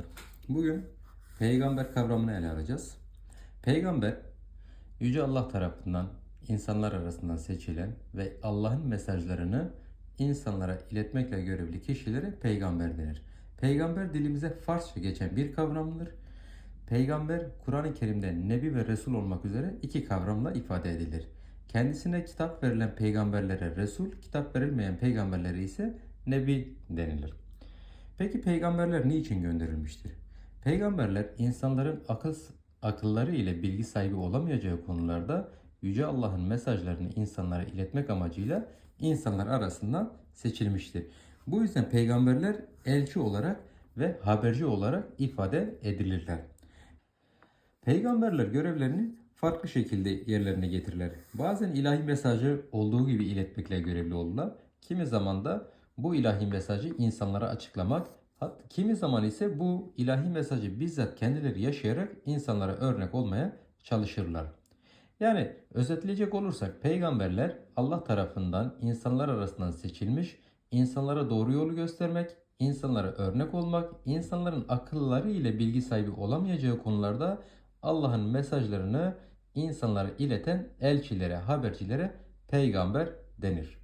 arkadaşlar. Bugün peygamber kavramını ele alacağız. Peygamber Yüce Allah tarafından insanlar arasından seçilen ve Allah'ın mesajlarını insanlara iletmekle görevli kişilere peygamber denir. Peygamber dilimize Farsça geçen bir kavramdır. Peygamber Kur'an-ı Kerim'de Nebi ve Resul olmak üzere iki kavramla ifade edilir. Kendisine kitap verilen peygamberlere Resul, kitap verilmeyen peygamberlere ise Nebi denilir. Peki peygamberler niçin gönderilmiştir? Peygamberler insanların akıl akılları ile bilgi sahibi olamayacağı konularda Yüce Allah'ın mesajlarını insanlara iletmek amacıyla insanlar arasından seçilmiştir. Bu yüzden peygamberler elçi olarak ve haberci olarak ifade edilirler. Peygamberler görevlerini farklı şekilde yerlerine getirirler. Bazen ilahi mesajı olduğu gibi iletmekle görevli olurlar. Kimi zaman da bu ilahi mesajı insanlara açıklamak, kimi zaman ise bu ilahi mesajı bizzat kendileri yaşayarak insanlara örnek olmaya çalışırlar. Yani özetleyecek olursak peygamberler Allah tarafından insanlar arasından seçilmiş, insanlara doğru yolu göstermek, insanlara örnek olmak, insanların akılları ile bilgi sahibi olamayacağı konularda Allah'ın mesajlarını insanlara ileten elçilere, habercilere peygamber denir.